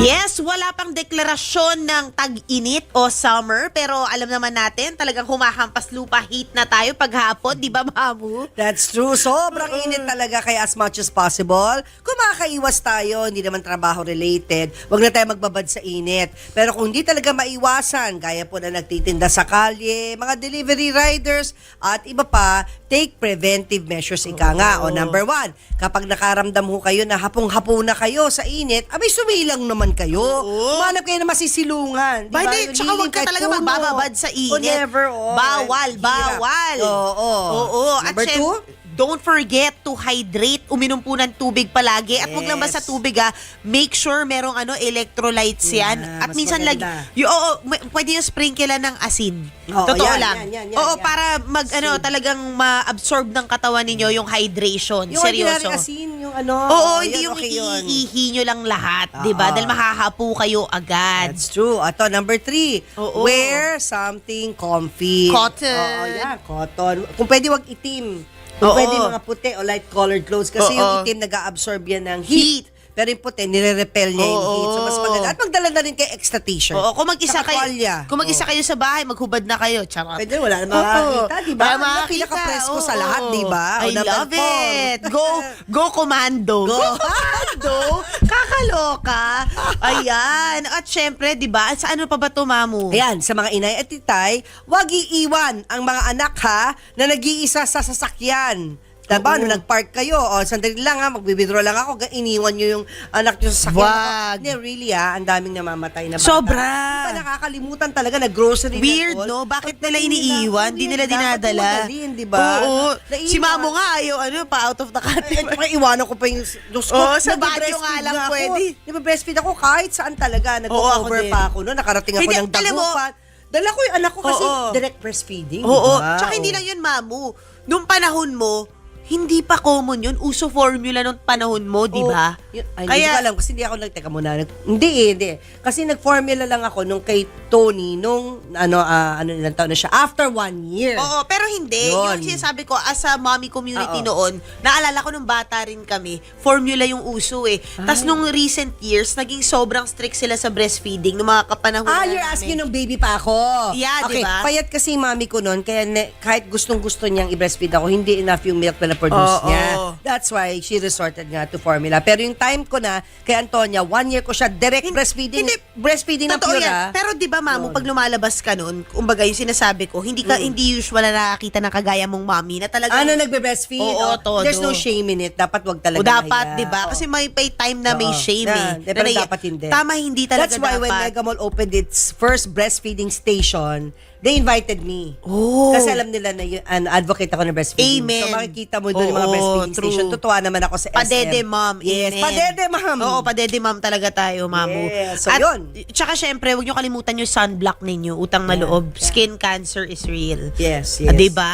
Yes, wala pang deklarasyon ng tag-init o summer pero alam naman natin talagang humahampas lupa heat na tayo paghapon, di ba Mamu? That's true. Sobrang init talaga kaya as much as possible. Kung makakaiwas tayo, hindi naman trabaho related, wag na tayo magbabad sa init. Pero kung hindi talaga maiwasan, gaya po na nagtitinda sa kalye, mga delivery riders, at iba pa, take preventive measures ika nga. O number one, kapag nakaramdam ho kayo na hapong-hapo na kayo sa init, abay sumilang naman kayo. Oo. Umanap kayo na masisilungan. Di Ba, hindi, Yung tsaka lilim wag ka kahit talaga puno. magbababad sa O init. never. Oh, Bawal, Hirap. bawal. Oo. Oo. At Number syem- two, don't forget to hydrate. Uminom po ng tubig palagi. At wag lang Yes. basta tubig ah. Make sure merong ano, electrolytes yan. Yeah, At mas minsan lagi, maganda. y- oo, pwede yung sprinkle ng asin. Oo, Totoo yan, lang. yan, yan, yan, oo, yan. para mag, ano, talagang ma-absorb ng katawan ninyo yung hydration. Yung Seryoso. asin, yung ano. Oo, hindi yan, yung okay yun. iihi nyo lang lahat, di ba? Oo. Dahil mahahapo kayo agad. That's true. Ato, number three. Oo. Wear something comfy. Cotton. Oo, yeah, cotton. Kung pwede, wag itim. Kung Oo. pwede, mga puti o light colored clothes. Kasi Oo. yung itim, nag-absorb yan ng heat. Pero yung puti, nire-repel niya yung Oo. heat. So, mas maganda. At magdala na rin kay extra t-shirt. Oo, kung mag-isa Saka kayo, tuwalya. kung mag-isa kayo sa bahay, maghubad na kayo. Charot. Pwede, wala na makakita, di ba? Wala Ang makakita. pinaka-presko sa Oo. lahat, di ba? O, I number love it. Go, go commando. Go. commando. Kakaloka. Ayan. At syempre, di ba, sa ano pa ba to, mamu? Ayan, sa mga inay at titay, huwag iiwan ang mga anak ha na nag-iisa sa sasakyan. Diba? Nung nag-park kayo, o sandali lang ha, magbibidro lang ako, iniwan nyo yung anak nyo sa sasakyan. Wag. Hindi, really ha, ang daming namamatay na bata. Sobra. Di ba nakakalimutan talaga na grocery na Weird, no? Bakit nila hindi iniiwan? Di weird, nila dinadala. madalhin, di ba? Oo. Si Mamo nga, ayaw, ano, pa out of the country. Baka iwanan ko pa yung Diyos ko. Oo, sa Baguio nga lang ako. pwede. Nagbe-breastfeed ako kahit saan talaga. Nag-over pa ako no. Nakarating ako Hindi, ng dagupan. Dala ko yung anak ko kasi Oo. direct breastfeeding. Oo. di ba? Tsaka hindi lang yun, mamu. Nung panahon mo, hindi pa common yun. Uso formula nung panahon mo, di ba? Oo. Yun- Ay, hindi ko Kaya, alam kasi hindi ako nagteka muna. Nag, hindi eh, hindi. Kasi nag-formula lang ako nung kay Tony nung ano ah, ano ilang taon na siya after one year. Oo, pero hindi. Yung Yun. sinasabi ko, as a mommy community Oo. noon, naalala ko nung bata rin kami, formula yung uso eh. Tapos nung recent years, naging sobrang strict sila sa breastfeeding nung mga kapanahon Ah, na you're asking nung baby pa ako. Yeah, okay, di ba? payat kasi yung mami ko noon, kaya ne- kahit gustong-gusto niyang i-breastfeed ako, hindi enough yung milk na na-produce Oo. niya. That's why she resorted nga to formula. Pero yung time ko na, kay Antonia, one year ko siya direct Hin- breastfeeding. hindi. breastfeeding na pure, yan. ah. Pero 'di ba, mamu, Yun. pag lumalabas ka noon, kumbaga yung sinasabi ko, hindi ka hindi usual na nakakita ng kagaya mong mommy na talaga Ano nagbe-breastfeed? Oo, Oh, todo. There's no shame in it. Dapat wag talaga O dapat. 'di ba? Kasi may may time na may shame eh. Na, Na pero nai- dapat hindi. Tama, hindi talaga That's why when dapat. Mega Mall opened its first breastfeeding station, they invited me. Oh. Kasi alam nila na yun, an advocate ako ng breastfeeding. Amen. So makikita mo doon yung mga breastfeeding true. station. Tutuwa naman ako sa SM. Padede mom. Yes, Amen. padede ma'am. Oo, padede mom talaga tayo, mamu. Yes, so At, yun. Tsaka syempre, huwag nyo kalimutan yung sunblock ninyo. Utang na Yeah, loob. yeah. Skin cancer is real. Yes, Ah, yes. Diba?